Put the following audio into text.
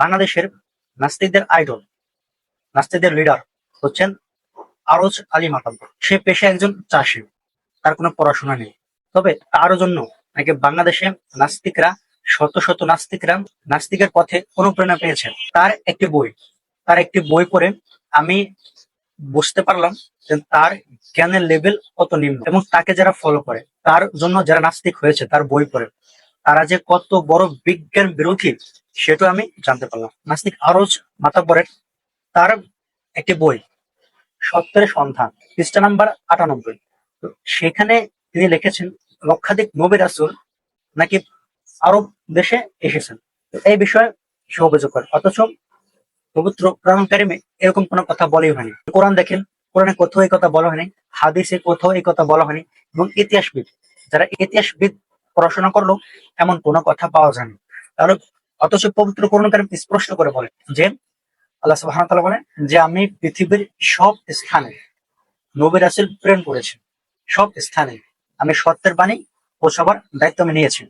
বাংলাদেশের নাস্তিকদের আইডল, নাস্তিকদের লিডার হচ্ছেন আরজ আলী মাতাব্বর সে পেশে একজন চাষি, তার কোনো পড়াশোনা নেই। তবে তার জন্য নাকি বাংলাদেশে নাস্তিকরা, শত শত নাস্তিকরা নাস্তিকের পথে অনুপ্রেরণা পেয়েছেন। তার একটি বই, তার একটি বই পড়ে আমি বুঝতে পারলাম যে তার জ্ঞানের লেভেল কত নিম্ন এবং তাকে যারা ফলো করে, তার জন্য যারা নাস্তিক হয়েছে, তার বই পড়ে, তারা যে কত বড় বিজ্ঞান বিরোধী সেটা আমি জানতে পারলাম। নাস্তিক আরজ মাতাব্বরের তার একটি বই, সত্যের সন্ধান, পৃষ্ঠা নাম্বার আটানব্বই। সেখানে তিনি লিখেছেন, লক্ষাধিক নবী রাসুল নাকি আরব দেশে এসেছেন। এই বিষয়ে সে অভিযোগ করে। অথচ পবিত্র কারিমে এরকম কোনো কথা বলেই হয়নি। কোরআন দেখেন, কোরআনে কোথাও এই কথা বলা হয়নি, হাদিসে কোথাও এই কথা বলা হয়নি, এবং ইতিহাসবিদ, যারা ইতিহাসবিদ পড়াশোনা করল, এমন কোনো কথা পাওয়া যায়নি। তাহলে অথচ পবিত্র কোরআন স্পষ্ট করে বলে যে, আল্লাহ সুবাহ বলেন যে, আমি পৃথিবীর সব স্থানে নবী আসিল প্রেরণ করেছি সব স্থানে। আমি সত্যের বাণী পৌঁছাবার দায়িত্ব আমি নিয়েছি।